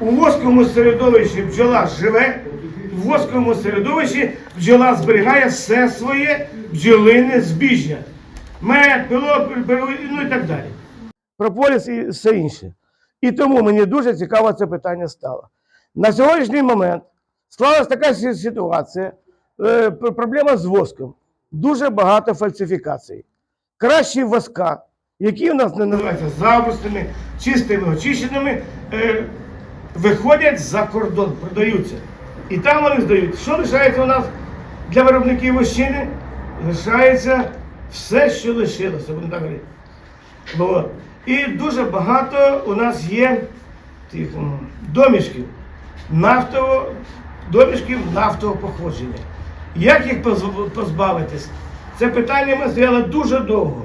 У восковому середовищі бджола живе, в восковому середовищі бджола зберігає все своє бджолине збіжжя. Мед, пилок, ну і так далі. Прополіс і все інше. І тому мені дуже цікаво це питання стало. На сьогоднішній момент склалася така ситуація, е, проблема з воском. Дуже багато фальсифікацій. Кращі воска, які у нас не називаються забрусними, чистими, очищеними, е, виходять за кордон, продаються. І там вони здають. Що лишається у нас для виробників вощини? Лишається все, що лишилося, будемо так говорити. І дуже багато у нас є тих домішків, нафтово, домішків нафтового походження. Як їх позбавитись? Це питання ми стояли дуже довго.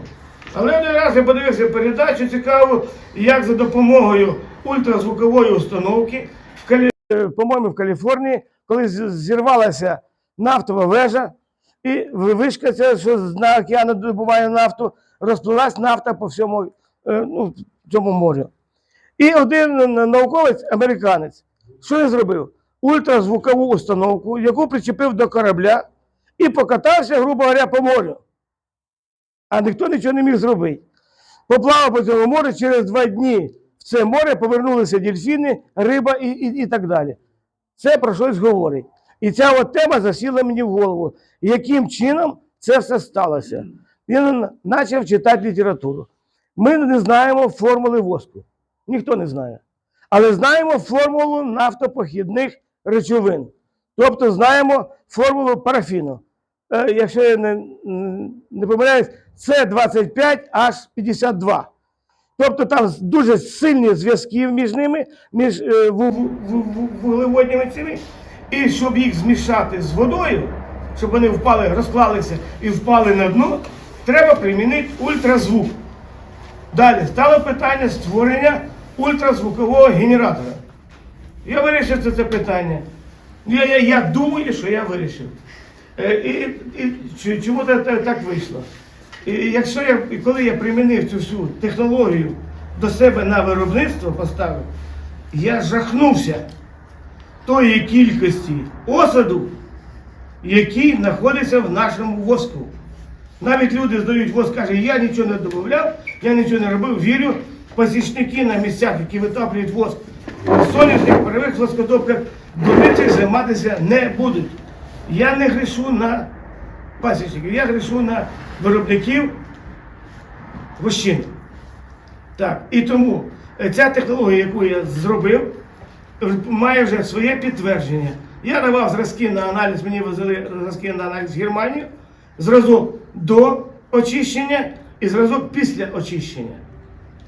Але один раз я подивився передачу цікаву, як за допомогою ультразвукової установки, Калі... е, по-моєму, в Каліфорнії, коли зірвалася нафтова вежа, і ви- вишка, ця, що на океану добуває нафту, розплилась нафта по всьому е, ну, цьому морю. І один науковець, американець, що він зробив? Ультразвукову установку, яку причепив до корабля і покатався, грубо говоря, по морю. А ніхто нічого не міг зробити. Поплавав по цьому морю, через два дні це море повернулися дельфіни, риба і, і, і так далі. Це про щось говорить. І ця от тема засіла мені в голову. Яким чином це все сталося? Він почав читати літературу. Ми не знаємо формули воску. Ніхто не знає. Але знаємо формулу нафтопохідних речовин. Тобто знаємо формулу парафіну. Е, якщо я не, не помиляюсь, це 25H52. Тобто там дуже сильні зв'язки між ними, між е, ву- ву- ву- вуглеводнями цими. І щоб їх змішати з водою, щоб вони впали, розклалися і впали на дно, треба примінити ультразвук. Далі стало питання створення ультразвукового генератора. Я вирішив це, це питання. Я, я, я думаю, що я вирішив. Е, і, і чому це так вийшло? І якщо я, коли я примінив цю всю технологію до себе на виробництво поставив, я жахнувся тої кількості осаду, який знаходиться в нашому воску. Навіть люди здають воск, каже, я нічого не додавав, я нічого не робив, вірю, посічники на місцях, які витоплюють воск, сонячних первих воскодоплях, вони цим займатися не будуть. Я не грішу на пасічників, я грішу на виробників вощин. Так, і тому е, ця технологія, яку я зробив, має вже своє підтвердження. Я давав зразки на аналіз, мені возили зразки на аналіз в Германію, зразок до очищення і зразок після очищення.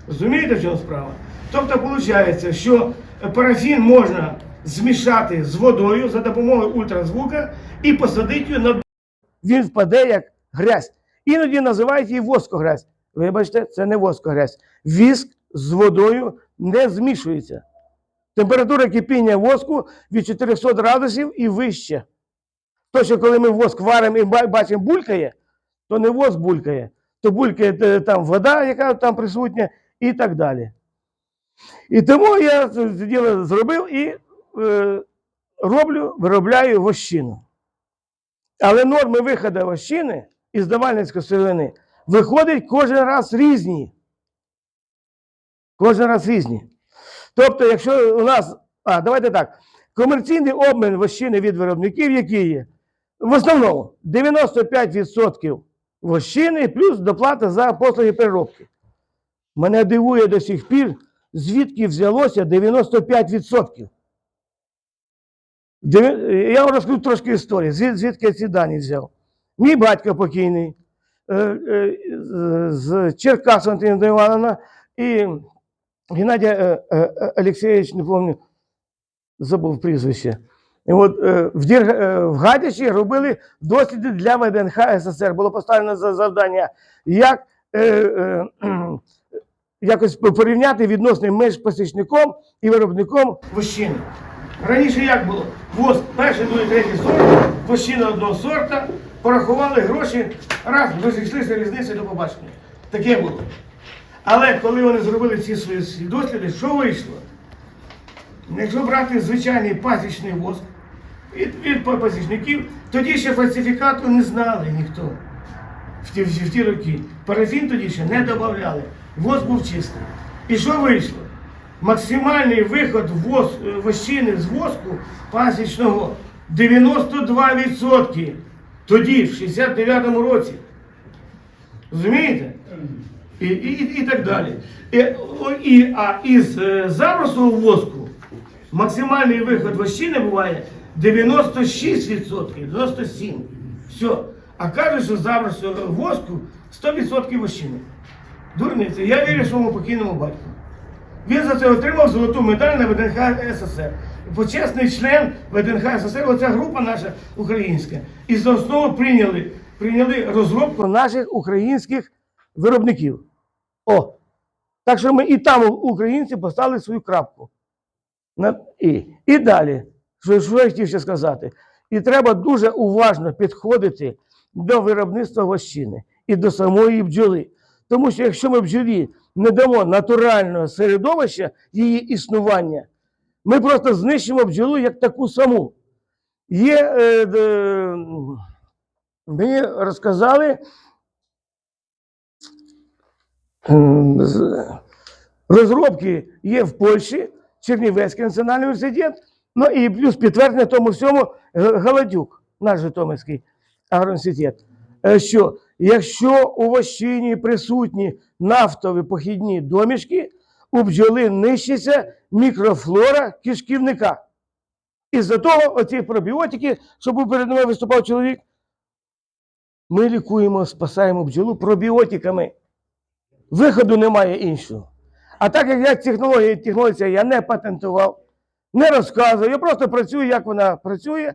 Розумієте, в чому справа? Тобто, виходить, що парафін можна змішати з водою за допомогою ультразвука і посадити його на він впаде як грязь. Іноді називають її воскогрязь. Вибачте, це не воскогрязь. Віск з водою не змішується. Температура кипіння воску від 400 градусів і вище. То, що коли ми воск варимо і бачимо булькає, то не воск булькає, то булькає е, там вода, яка там присутня, і так далі. І тому я це діло зробив і е, роблю, виробляю вощину. Але норми виходу вощини із давальницької сировини виходять кожен раз різні. Кожен раз різні. Тобто, якщо у нас, а давайте так, комерційний обмін вощини від виробників, які є, в основному 95% вощини плюс доплата за послуги переробки. Мене дивує до сих пір, звідки взялося 95%. Я вам розкажу трошки історії, звід- звідки я ці дані взяв. Мій батько покійний е, е, з- з Черкас Антоніна Івановна і Геннадій е, Олексійович, не пам'ятаю, забув прізвище. І от в, в Гадячі робили досліди для ВДНХ СССР. Було поставлено за завдання, як е, е, якось порівняти відносини між посічником і виробником вощини. Раніше як було? Воз перший, другий, третій сорт, вощина одного сорта, порахували гроші, раз, розійшлися різниці до побачення. Таке було. Але коли вони зробили ці свої досліди, що вийшло? Якщо брати звичайний пасічний воск від, від пасічників, тоді ще фальсифікату не знали ніхто в ті, в ті роки. Парафін тоді ще не додавали. Воск був чистий. І що вийшло? Максимальний виход вос, е, вощини з воску пасічного 92%. Тоді, в 69-му році. Розумієте? І, і, і, так далі. І, і, а із е, воску максимальний виход вощини буває 96%, 97%. Все. А кажуть, що забросового воску 100% вощини. Дурниця, я вірю своєму покійному батьку. Він за це отримав золоту медаль на ВДНХ СССР. Почесний член ВДНХ СССР, оця група наша українська. І за основу прийняли, прийняли розробку наших українських виробників. О! Так що ми і там українці поставили свою крапку. На, і, і далі, що, що я хотів ще сказати, і треба дуже уважно підходити до виробництва вощини і до самої бджоли. Тому що якщо ми бджолі не дамо натурального середовища її існування, ми просто знищимо бджолу як таку саму. Є, е, де, мені розказали, розробки є в Польщі, Чернівецький національний університет, ну і плюс підтвердження тому всьому Галадюк, наш Житомирський агроуніверситет, е, що якщо у вощині присутні нафтові похідні домішки, у бджоли нищиться мікрофлора кишківника. Із-за того оці пробіотики, що був перед мною виступав чоловік, ми лікуємо, спасаємо бджолу пробіотиками. Виходу немає іншого. А так як я технології, технологія я не патентував, не розказую, я просто працюю, як вона працює.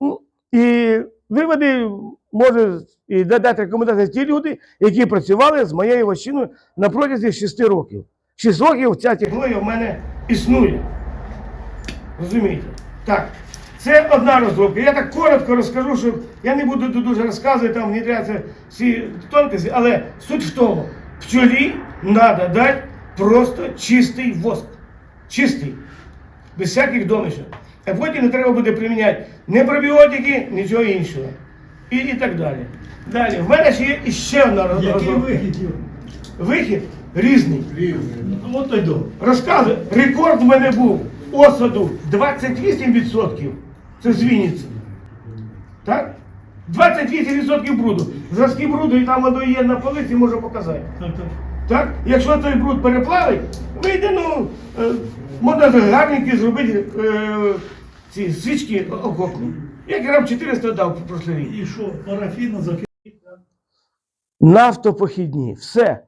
Ну, І виводи може і дати рекомендації ті люди, які працювали з моєю вощиною на протязі 6 років. 6 років ця технологія в мене існує. Розумієте? Так. Це одна розробка. Я так коротко розкажу, що я не буду дуже розказувати, там не всі тонкості, але суть в тому, пчолі треба дати просто чистий воск. Чистий. Без всяких домішок. А потім не треба буде приміняти ні пробіотики, нічого іншого. І, і так далі. Далі. В мене ще є іще одна Який розробка. вихід? Юр? Вихід різний. Ну, От той до. Розказую, рекорд в мене був осаду 28%. Це з Вінниці. Так? 28% бруду. Зразки бруду і там воно є на полиці, можу показати. Так, так. Так? Якщо той бруд переплавить, вийде, ну, е, можна гарненькі зробити е, ці свічки окопні. Я грам 400 дав прошлий рік. І що, парафіну закинути? Нафтопохідні, все.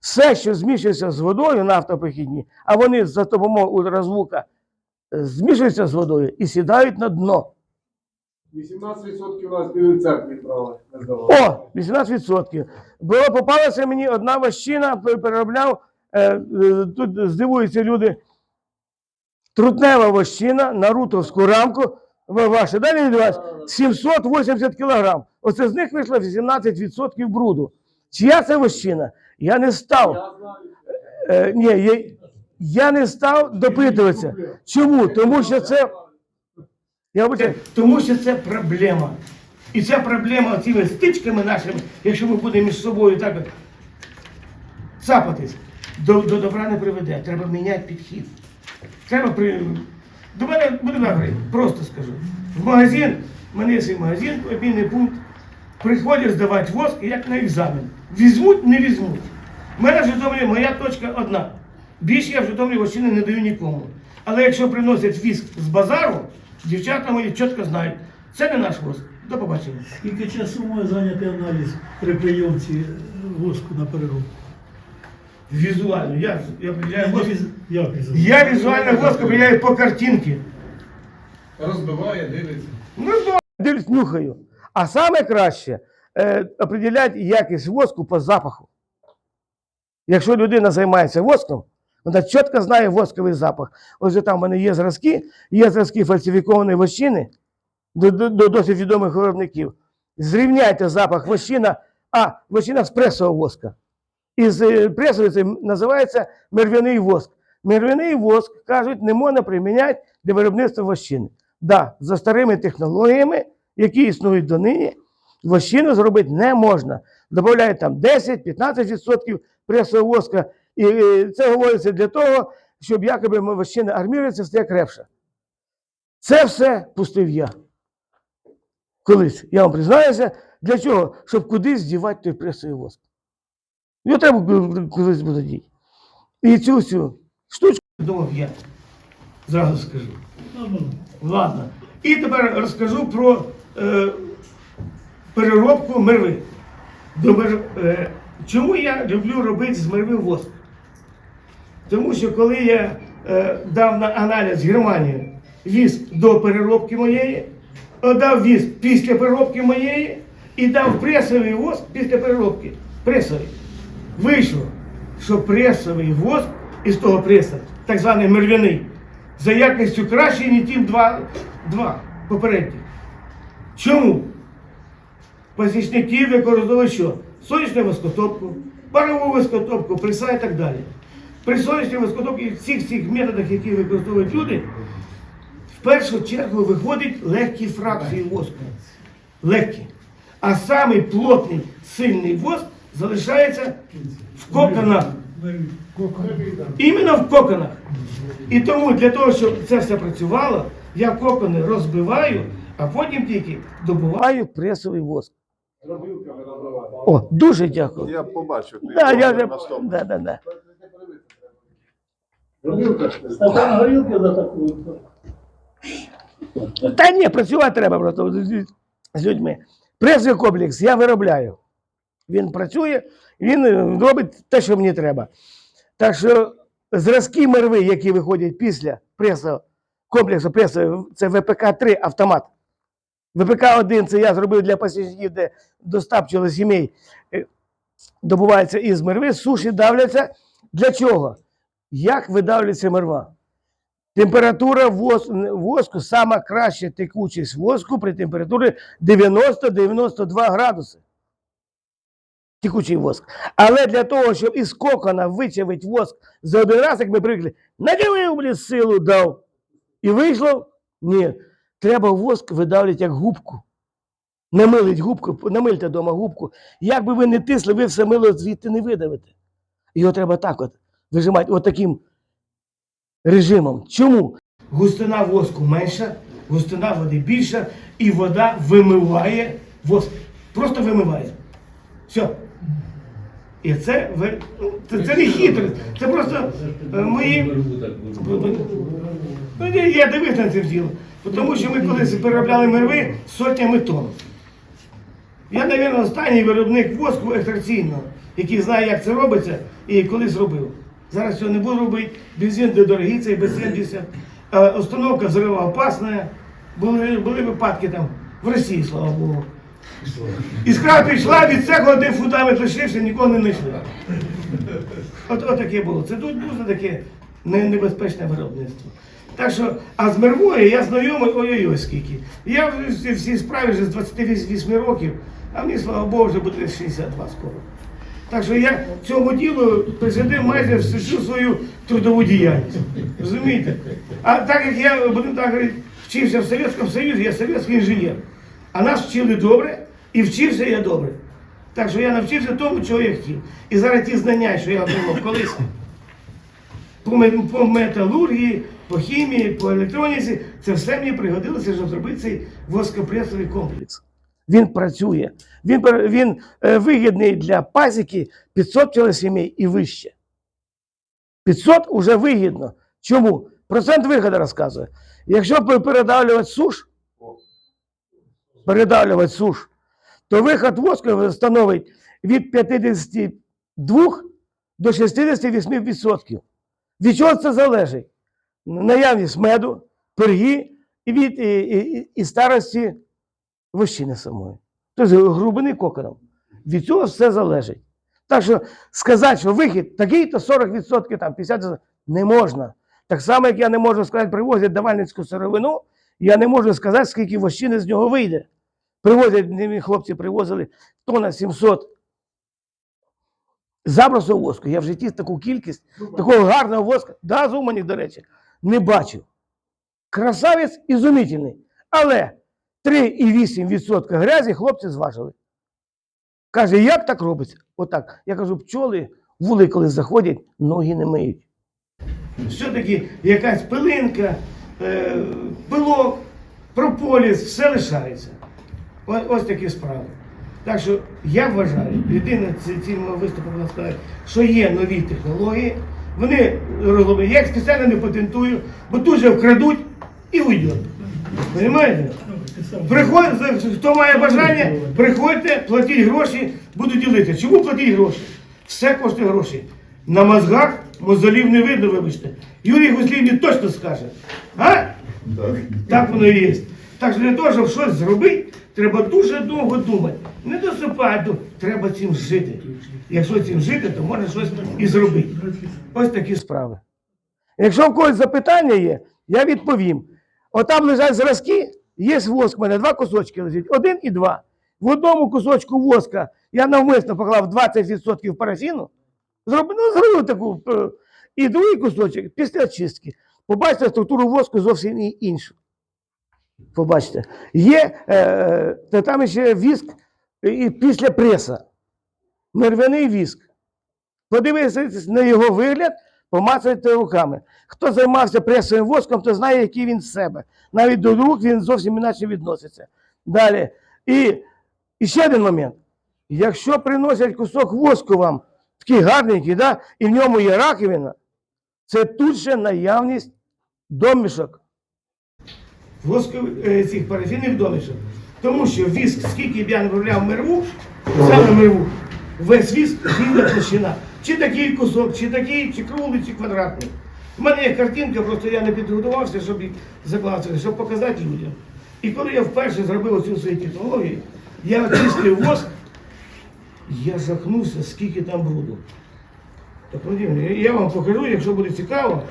Все, що змішується з водою, нафтопохідні, а вони за допомогою ультразвука е, змішуються з водою і сідають на дно. 18% у нас білий церкві не. О, 18%. Було попалася мені одна ващина, переробляв. е, е, Тут здивуються люди. Трутнева вощина на рутовську рамку. ви- Ваша, далі від вас 780 кілограм. Оце з них вийшло 18% бруду. Чия це вощина? Я не став. Е, ні, я, я не став допитуватися. Чому? Тому що це. Я вибачаю, тому що це проблема. І ця проблема цими стичками нашими, якщо ми будемо між собою так цапатись, до, до добра не приведе. Треба міняти підхід. Треба при. До мене буду говорити, просто скажу. В магазин, в мене свій магазин, обмінний пункт. Приходять здавати воск, як на екзамен. Візьмуть, не візьмуть. У мене в Житомирі моя точка одна. Більше я в Житомирі вощини не даю нікому. Але якщо приносять віск з базару, дівчата мої чітко знають, це не наш воск. До побачення. Скільки часу може зайняти аналіз при прийомці е, воску на переробку? Візуально. Я, я, определяю Я, воск. візуально? я візуально воск определяю по картинці. Розбиває, дивиться. Ну, то дивлюсь, нюхаю. А саме краще е, определяти якість воску по запаху. Якщо людина займається воском, вона чітко знає восковий запах. Ось там в мене є зразки, є зразки фальсифікованої вощини до, до, до досить відомих виробників. Зрівняйте запах вощина, а вощина з пресового воска. І з е, це називається мерв'яний воск. мирвяний воск, кажуть, не можна приміняти для виробництва вощини. Да, за старими технологіями, які існують донині, вощину зробити не можна. Додають там 10-15% пресового воска. І е, це говориться для того, щоб якоби вощина армірується, стає крепша. Це все пустив я. Колись, я вам признаюся, для чого? Щоб кудись дівати той пресовий воск. Його треба ку- колись буде діти. І цю всю штучку я. Зразу скажу. Ладно. І тепер розкажу про е, переробку мерви. До мер... е, чому я люблю робити з мерви воск? Тому що коли я е, дав на аналіз Германію віск до переробки моєї, дав віск після переробки моєї і дав пресовий воск після переробки. Пресовий. Вийшло, що пресовий воск із того преса, так званий мервяний, за якістю кращий, ніж ті два, два попередні. Чому? Пасічники використовують що? Сонячну воскотопку, парову воскотопку, преса і так далі. При сонячній воскотопці всіх цих методах, які використовують люди, в першу чергу виходять легкі фракції воску. Легкі. А самий плотний, сильний воск залишається в коконах. Іменно в коконах. І тому для того, щоб це все працювало, я кокони розбиваю, а потім тільки добуваю пресовий воск. О, дуже дякую. Я побачив. твій Да, я вже... да, да, да. Стакан горілки за таку. Та ні, працювати треба просто з- з людьми. Пресовий комплекс я виробляю. Він працює, він е, робить те, що мені треба. Так що зразки мерви, які виходять після пресового комплексу пресового, це ВПК-3 автомат. ВПК-1 це я зробив для пасічників, де до 100 пчелосімей е, добувається із мерви, суші давляться. Для чого? Як видавлюється мерва? Температура воску, сама краща текучість воску при температурі 90-92 градуси. Текучий воск. Але для того, щоб із кокона вичавити воск за один раз, як ми привикли, наділив, блін, силу дав. І вийшло? Ні. Треба воск видавлювати як губку. Намилить губку, намильте вдома губку. Як би ви не тисли, ви все мило звідти не видавите. Його треба так от вижимати, отаким режимом. Чому? Густина воску менша, густина води більша, і вода вимиває воск. Просто вимиває. Все. І це, ну, це, це не хитрість, це просто е, мої. Ну, я, я дивився на це діло. Тому що ми колись переробляли мерви сотнями тонн. Я, мабуть, останній виробник воску екстракційного, який знає, як це робиться, і колись робив. Зараз цього не буду робити. Бензин де дорогий, цей без 70. А установка взривоопасна. Були, були випадки там в Росії, слава Богу. Іскра пішла від цього один фундамент лишився, нікого не знайшли. От, от таке було. Це тут дуже таке небезпечне виробництво. Так що, а з Мервою я знайомий ой-ой-ой скільки. Я в цій справі вже з 28 років, а мені, слава Богу, вже буде 62 скоро. Так що я цьому ділу присвятив майже всю свою трудову діяльність. Розумієте? А так як я, будемо так вчився в Совєтському Союзі, я совєтський інженер. А нас вчили добре, і вчився я добре. Так що я навчився тому, чого я хотів. І зараз ті знання, що я отримав колись по, металургії, по хімії, по електроніці, це все мені пригодилося, щоб зробити цей воскопресовий комплекс. Він працює. Він, він е, вигідний для пасіки 500 пчелосімей і вище. 500 уже вигідно. Чому? Процент виходу розказує. Якщо передавлювати суш, передавлювати суш, то виход воску становить від 52 до 68%. Від чого це залежить? Наявність меду, пирги і від і, і, і старості вощини самої. Тобто грубини коконом. Від цього все залежить. Так що сказати, що вихід такий-то 40%, там 50% не можна. Так само, як я не можу сказати, привозять давальницьку сировину, я не можу сказати, скільки вощини з нього вийде. Привозять, хлопці привозили тонна 700 Забросу воску. Я в житті таку кількість, такого гарного воску, да, з Умані, до речі, не бачив. Красавець ізумітельний. Але 3,8% грязі хлопці зважили. Каже, як так робиться? Отак. Я кажу, пчоли вули, коли заходять, ноги не миють. Все-таки якась пилинка, пилок, прополіс, все лишається. Ось такі справи. Так що я вважаю, єдине цим виступом сказати, що є нові технології, вони розроблені. Я їх спеціально не патентую, бо тут же вкрадуть і уйдуть. Понимаєте? Приходь, хто має бажання, приходьте, платіть гроші, буду ділити. Чому платіть гроші? Все коштує гроші. На мозгах мозолів не видно, вибачте. Юрій Гуслів мені точно скаже. А? Так воно і є. Так що для того, щоб щось зробити, треба дуже довго думати. Не досипати, треба цим жити. Якщо цим жити, то можна щось і зробити. Ось такі справи. Якщо в когось запитання є, я відповім. Отам лежать зразки, є воск в мене, два кусочки лежать, один і два. В одному кусочку воска я навмисно поклав 20% парафіну, зробив, ну, зробив таку, е, і другий кусочок після очистки. Побачите структуру воску зовсім іншу. Побачите. Є е, та там ще віск і після преса. Мервяний віск. Подивіться на його вигляд, помацайте руками. Хто займався пресовим воском, то знає, який він з себе. Навіть до рук він зовсім інакше відноситься. Далі. І, і ще один момент. Якщо приносять кусок воску вам, такий гарненький, да, і в ньому є раковина, це тут же наявність домішок. Воскових е, цих парафінних домішок. Тому що віск, скільки б я не виробляв мерву, саме мерву, весь віск рівна площина. Чи такий кусок, чи такий, чи круглий, чи квадратний. У мене є картинка, просто я не підготувався, щоб їх закласти, щоб показати людям. І коли я вперше зробив оцю свою технологію, я очистив воск, я жахнувся, скільки там бруду. Так, Володимир, я- я вам покажу, якщо буде цікаво,